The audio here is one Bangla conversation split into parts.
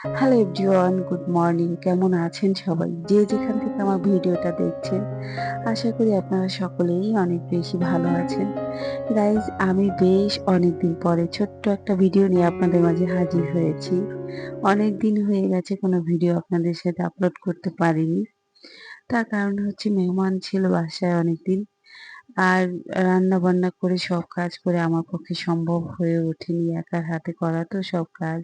হ্যালো এভরিওয়ান গুড মর্নিং কেমন আছেন সবাই? যে যেখান থেকে আমার ভিডিওটা দেখছেন, আশা করি আপনারা সকলেই অনেক বেশি ভালো আছেন। গাইজ আমি বেশ অনেক দিন পরে ছোট্ট একটা ভিডিও নিয়ে আপনাদের মাঝে হাজির হয়েছি। অনেক দিন হয়ে গেছে কোনো ভিডিও আপনাদের সাথে আপলোড করতে পারিনি। তার কারণ হচ্ছে মেহমান ছিল বাসায় অনেকদিন। আর রান্না বান্না করে সব কাজ করে আমার পক্ষে সম্ভব হয়ে ওঠেনি একার হাতে করা তো সব কাজ।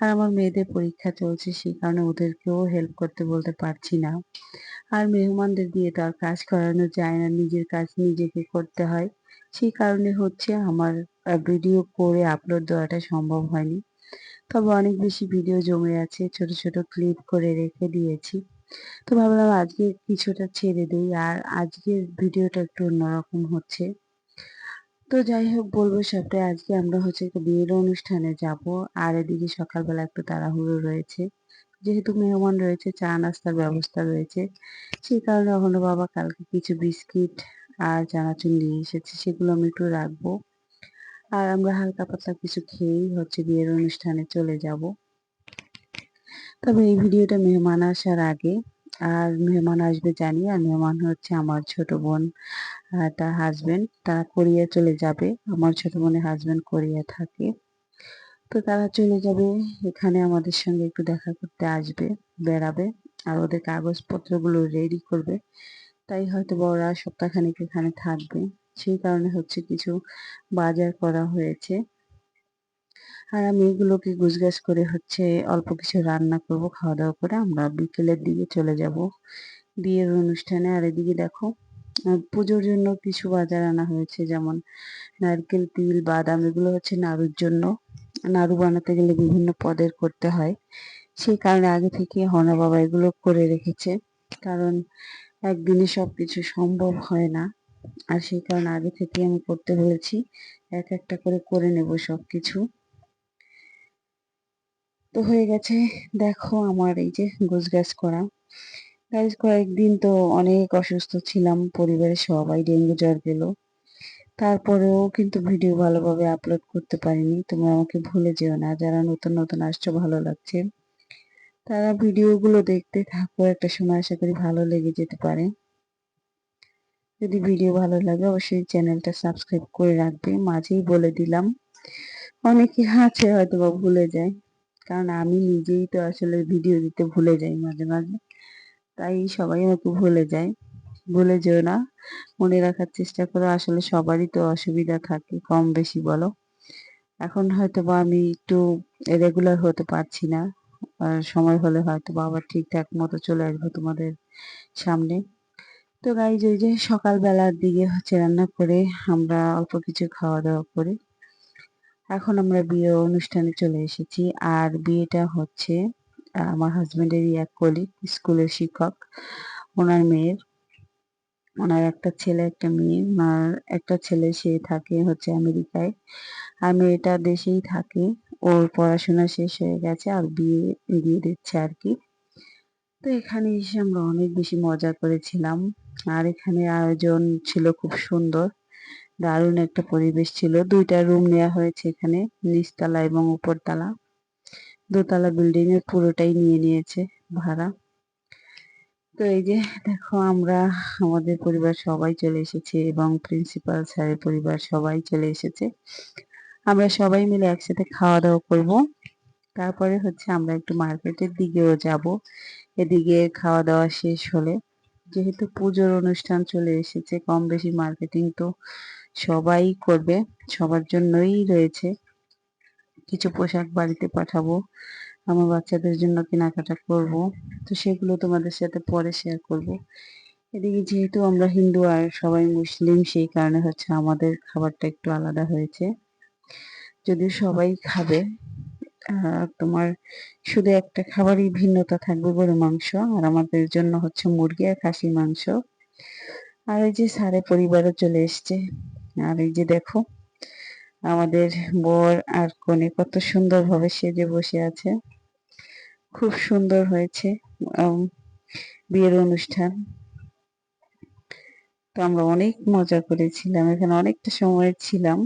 আর আমার মেয়েদের পরীক্ষা চলছে সেই কারণে ওদেরকেও হেল্প করতে বলতে পারছি না। আর মেহমানদের দিয়ে তো আর কাজ করানো যায় না, নিজের কাজ নিজেকে করতে হয়। সেই কারণে হচ্ছে আমার ভিডিও করে আপলোড দেওয়াটা সম্ভব হয়নি। তবে অনেক বেশি ভিডিও জমে আছে, ছোট ছোট ক্লিপ করে রেখে দিয়েছি। তো ভাবলাম আজকে কিছুটা ছেড়ে দিই আর আজকের ভিডিওটা একটু অন্যরকম হচ্ছে। তো যাই হোক, বলব সবটাই। আজকে আমরা হচ্ছে একটা বিয়ের অনুষ্ঠানে যাব আর এদিকে সকালবেলা একটু তাড়াহুড়ো রয়েছে। যেহেতু মেহমান রয়েছে, চা নাস্তার ব্যবস্থা রয়েছে সেই কারণে এখনও বাবা কালকে কিছু বিস্কিট আর চানাচুর নিয়ে এসেছে, সেগুলো আমি একটু রাখব। আর আমরা হালকা পাতলা কিছু খেয়েই হচ্ছে বিয়ের অনুষ্ঠানে চলে যাব। তবে এই ভিডিওটা মেহমান আসার আগে, আর মেহমান আসবে জানি, আর মেহমান হচ্ছে আমার ছোট বোন তার হাজবেন্ড তারা কোরিয়া চলে যাবে, আমার ছোট বোনের হাজবেন্ড কোরিয়া থাকে। তো তারা চলে যাবে, এখানে আমাদের সঙ্গে একটু দেখা করতে আসবে, বেড়াবে, আর ওদের কাগজপত্রগুলো রেডি করবে। তাই হয়তো ওরা সপ্তাহখানিক এখানে থাকবে। সেই কারণে হচ্ছে কিছু বাজার করা হয়েছে। আর আমি এগুলোকে গুছগাছ করে হচ্ছে অল্প কিছু রান্না করব খাওয়া দাওয়া করে আমরা বিকেলের দিকে চলে যাব। বিয়ের অনুষ্ঠানে আর এদিকে দেখো পুজোর জন্য কিছু বাজার আনা হয়েছে, যেমন নারকেল, তিল, বাদাম, এগুলো হচ্ছে নাড়ুর জন্য। নাড়ু বানাতে গেলে বিভিন্ন পদের করতে হয়। সেই কারণে আগে থেকে হনা বাবা এগুলো করে রেখেছে, কারণ একদিনে সব কিছু সম্ভব হয় না। আর সেই কারণে আগে থেকে আমি করতে বলেছি, এক একটা করে করে নেব সব কিছু তো হয়ে গেছে। দেখো আমার এই যে গোছগাছ করা। গাছ কয়েকদিন তো অনেক অসুস্থ ছিলাম, পরিবারের সবাই ডেঙ্গু জ্বর গেল তারপরেও কিন্তু ভিডিও ভালোভাবে আপলোড করতে পারিনি। তোমরা আমাকে ভুলে যেও না, যারা নতুন নতুন আসছো, ভালো লাগছে। তারা ভিডিওগুলো দেখতে থাকো, একটা সময় আশা করি ভালো লেগে যেতে পারে। যদি ভিডিও ভালো লাগে, অবশ্যই চ্যানেলটা সাবস্ক্রাইব করে রাখবে। মাঝেই বলে দিলাম, অনেকে আছে হয়তো বা ভুলে যায়। কারণ আমি নিজেই তো আসলে ভিডিও দিতে ভুলে যাই মাঝে মাঝে। তাই সবাই আমাকে ভুলে যায়। ভুলে যেও না। মনে রাখার চেষ্টা করো, আসলে সবারই তো অসুবিধা থাকে, কম বেশি বলো। এখন হয়তো বা আমি একটু রেগুলার হতে পারছি না। আর সময় হলে হয়তো বা আবার ঠিকঠাক মতো চলে আসব তোমাদের সামনে। তো গাইজ ওই যে সকালবেলার দিকে হচ্ছে রান্না করে, আমরা অল্প কিছু খাওয়া দাওয়া করে এখন আমরা বিয়ে অনুষ্ঠানে চলে এসেছি। আর বিয়েটা হচ্ছে আমার হাজবেন্ডেরই এক কলিগ স্কুলের শিক্ষক। ওনার মেয়ের। ওনার একটা ছেলে, একটা মেয়ে। ওনার একটা ছেলে, সে থাকে হচ্ছে আমেরিকায়। আর মেয়েটা দেশেই থাকে। ওর পড়াশোনা শেষ হয়ে গেছে, আর বিয়ে দিয়ে দিচ্ছে আর কি। তো এখানে এসে আমরা অনেক বেশি মজা করেছিলাম। আর এখানে আয়োজন ছিল খুব সুন্দর। দারুণ একটা পরিবেশ ছিল। দুইটা রুম নেওয়া হয়েছে এখানে, নিচতলা এবং উপরতলা। দোতলা বিল্ডিং এর পুরোটাই নিয়ে নিয়েছে ভাড়া। তো এই যে দেখো আমরা, আমাদের পরিবার সবাই চলে এসেছে এবং প্রিন্সিপাল স্যারের পরিবার সবাই চলে এসেছে। আমরা সবাই মিলে একসাথে খাওয়া দাওয়া করব। তারপরে হচ্ছে আমরা একটু মার্কেটের দিকেও যাব। এদিকে খাওয়া দাওয়া শেষ হলে যেহেতু পুজোর অনুষ্ঠান চলে এসেছে, কম বেশি মার্কেটিং তো সবাই করবে, সবার জন্যই রয়েছে। কিছু পোশাক বাড়িতে পাঠাবো, আমার বাচ্চাদের জন্য কেনাকাটা করব। তো সেগুলো তোমাদের সাথে পরে শেয়ার করব। এদিকে যেহেতু আমরা হিন্দু আর সবাই মুসলিম, সেই কারণে হচ্ছে আমাদের খাবারটা একটু আলাদা হয়েছে। যদি সবাই খাবে তোমার শুধু একটা খাবারই ভিন্নতা থাকবে গরু, মাংস, আর আমাদের জন্য হচ্ছে মুরগি আর খাসি মাংস। আর এই যে সারে পরিবারও চলে এসছে। আর এই যে দেখো, আমাদের বর আর কনে কত সুন্দরভাবে সেজে বসে আছে। খুব সুন্দর হয়েছে বিয়ের অনুষ্ঠান। তো আমরা অনেক মজা করেছিলাম, এখানে অনেকটা সময় ছিলাম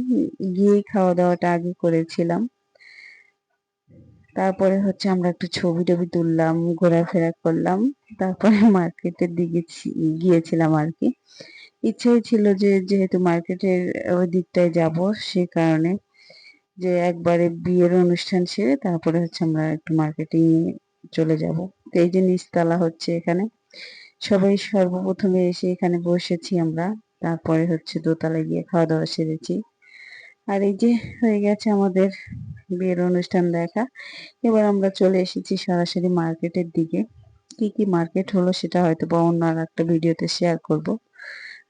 গিয়ে খাওয়া দাওয়াটা আগে করেছিলাম। তারপরে হচ্ছে আমরা একটু ছবি টবি তুললাম, ঘোরাফেরা করলাম, তারপরে মার্কেটের দিকে গিয়েছিলাম আর কি। ইচ্ছাই ছিল যে যেহেতু মার্কেটের ওই দিকটায় যাব, সে কারণে যে একবারে বিয়ের অনুষ্ঠান সেরে তারপরে হচ্ছে আমরা একটু মার্কেটিং চলে যাব। তো এই যে নিচতলা হচ্ছে এখানে, সবাই সর্বপ্রথমে এসে এখানে বসেছি আমরা, তারপরে হচ্ছে দোতলায় গিয়ে খাওয়া দাওয়া সেরেছি। আর এই যে হয়ে গেছে আমাদের বিয়ের অনুষ্ঠান দেখা, এবার আমরা চলে এসেছি সরাসরি মার্কেটের দিকে। কি কি মার্কেট হলো সেটা হয়তো বা অন্য আর একটা ভিডিওতে শেয়ার করব।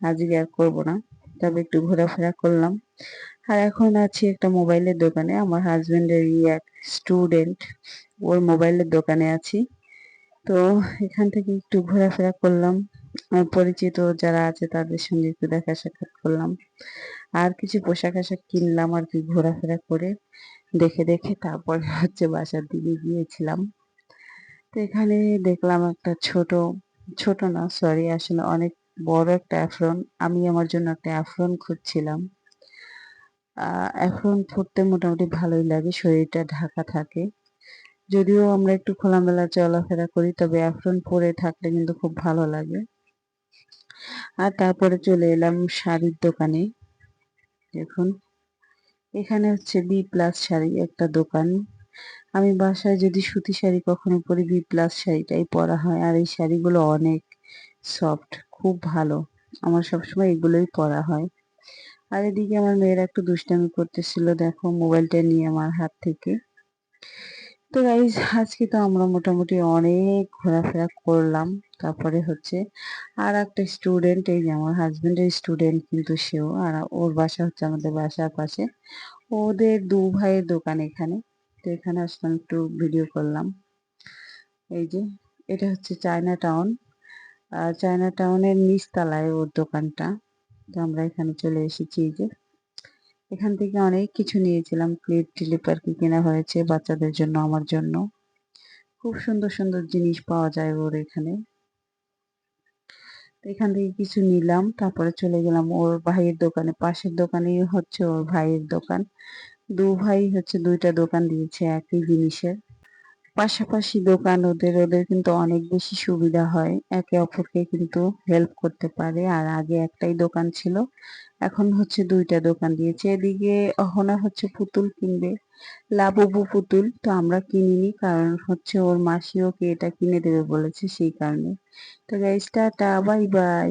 আজকে আর করব না। তবে একটু ঘোরাফেরা করলাম। আর এখন আছি একটা মোবাইলের দোকানে। আমার হাজবেন্ডের এক স্টুডেন্ট ওর মোবাইলের দোকানে আছি। তো এখান থেকে একটু ঘোরাফেরা করলাম। পরিচিত যারা আছে তাদের সঙ্গে একটু দেখা সাক্ষাৎ করলাম। আর কিছু পোশাক আশাক কিনলাম আর কি ঘোরাফেরা করে। দেখে দেখে তারপরে হচ্ছে বাসার দিকে গিয়েছিলাম। তো এখানে দেখলাম একটা ছোট ছোট না সরি আসলে অনেক বড় একটা অ্যাফ্রন আমি আমার জন্য একটা অ্যাফ্রন খুঁজছিলাম। অ্যাফ্রন পরতে মোটামুটি ভালোই লাগে, শরীরটা ঢাকা থাকে। যদিও আমরা একটু খোলামেলা চলাফেরা করি, তবে অ্যাফ্রন পরে থাকলে কিন্তু খুব ভালো লাগে। আর তারপরে চলে এলাম শাড়ির দোকানে। দেখুন, এখানে হচ্ছে বি প্লাস শাড়ি একটা দোকান। আমি বাসায় যদি সুতি শাড়ি কখনো পরি বি প্লাস শাড়িটাই পরা হয়। আর এই শাড়িগুলো অনেক সফট খুব ভালো। আমার সবসময় এগুলোই পরা হয়। আর এদিকে আমার মেয়েরা একটু দুষ্টামি করতেছিল, দেখো মোবাইলটা নিয়ে আমার হাত থেকে। তো গাইজ আজকে তো আমরা মোটামুটি অনেক ঘোরাফেরা করলাম। তারপরে হচ্ছে আর একটা স্টুডেন্ট এই যে আমার হাজবেন্ডের স্টুডেন্ট কিন্তু সেও, আর ওর বাসা হচ্ছে আমাদের বাসার পাশে। ওদের দু ভাইয়ের দোকান এখানে। তো এখানে আসলাম একটু ভিডিও করলাম। এই যে, এটা হচ্ছে চায়না টাউন চায়না টাউনের নিচতলায় ওর দোকানটা। তো আমরা এখানে চলে এসেছি যে। এখান থেকে অনেক কিছু নিয়েছিলাম টিলিপ আর কি কেনা হয়েছে বাচ্চাদের জন্য, আমার জন্য। খুব সুন্দর সুন্দর জিনিস পাওয়া যায় ওর এখানে। এখান থেকে কিছু নিলাম, তারপরে চলে গেলাম ওর ভাইয়ের দোকানে। পাশের দোকানেই হচ্ছে ওর ভাইয়ের দোকান। দু ভাই হচ্ছে দুইটা দোকান দিয়েছে একই জিনিসের। পাশাপাশি দোকান ওদের ওদের কিন্তু অনেক বেশি সুবিধা হয়। একে অপরকে কিন্তু হেল্প করতে পারে। আর আগে একটাই দোকান ছিল, এখন হচ্ছে দুইটা দোকান দিয়েছে। এদিকে অহনা হচ্ছে পুতুল কিনবে, লাবুবু পুতুল তো আমরা কিনিনি, কারণ হচ্ছে ওর মাসি ওকে এটা কিনে দেবে বলেছে সেই কারণে। তো গাইস টাটা বাই বাই